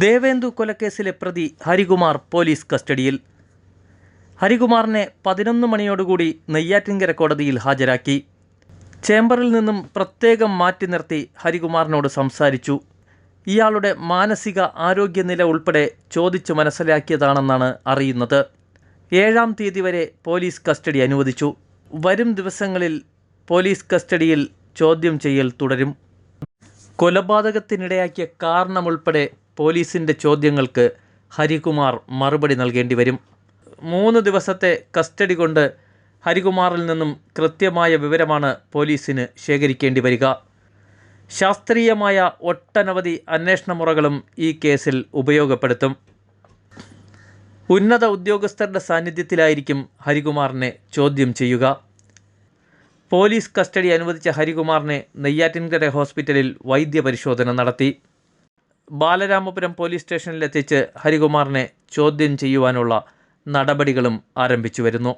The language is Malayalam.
ദേവേന്ദു കൊലക്കേസിലെ പ്രതി ഹരികുമാർ പോലീസ് കസ്റ്റഡിയിൽ. ഹരികുമാറിനെ പതിനൊന്ന് മണിയോടുകൂടി നെയ്യാറ്റിൻകര കോടതിയിൽ ഹാജരാക്കി. ചേംബറിൽ നിന്നും പ്രത്യേകം മാറ്റി നിർത്തി ഹരികുമാറിനോട് സംസാരിച്ചു. ഇയാളുടെ മാനസിക ആരോഗ്യനില ഉൾപ്പെടെ ചോദിച്ചു മനസ്സിലാക്കിയതാണെന്നാണ് അറിയുന്നത്. ഏഴാം തീയതി വരെ പോലീസ് കസ്റ്റഡി അനുവദിച്ചു. വരും ദിവസങ്ങളിൽ പോലീസ് കസ്റ്റഡിയിൽ ചോദ്യം ചെയ്യൽ തുടരും. കൊലപാതകത്തിനിടയാക്കിയ കാരണമുൾപ്പെടെ പോലീസിന്റെ ചോദ്യങ്ങൾക്ക് ഹരികുമാർ മറുപടി നൽകേണ്ടി വരും. മൂന്ന് ദിവസത്തെ കസ്റ്റഡി കൊണ്ട് ഹരികുമാറിൽ നിന്നും കൃത്യമായ വിവരമാണ് പോലീസിന് ശേഖരിക്കേണ്ടി വരിക. ശാസ്ത്രീയമായ ഒട്ടനവധി അന്വേഷണ മുറകളും ഈ കേസിൽ ഉപയോഗപ്പെടുത്തും. ഉന്നത ഉദ്യോഗസ്ഥരുടെ സാന്നിധ്യത്തിലായിരിക്കും ഹരികുമാറിനെ ചോദ്യം ചെയ്യുക. പോലീസ് കസ്റ്റഡി അനുവദിച്ച ഹരികുമാറിനെ നെയ്യാറ്റിൻകര ഹോസ്പിറ്റലിൽ വൈദ്യപരിശോധന നടത്തി. ബാലരാമപുരം പോലീസ് സ്റ്റേഷനിലെത്തിച്ച് ഹരികുമാറിനെ ചോദ്യം ചെയ്യുവാനുള്ള നടപടികളും ആരംഭിച്ചു വരുന്നു.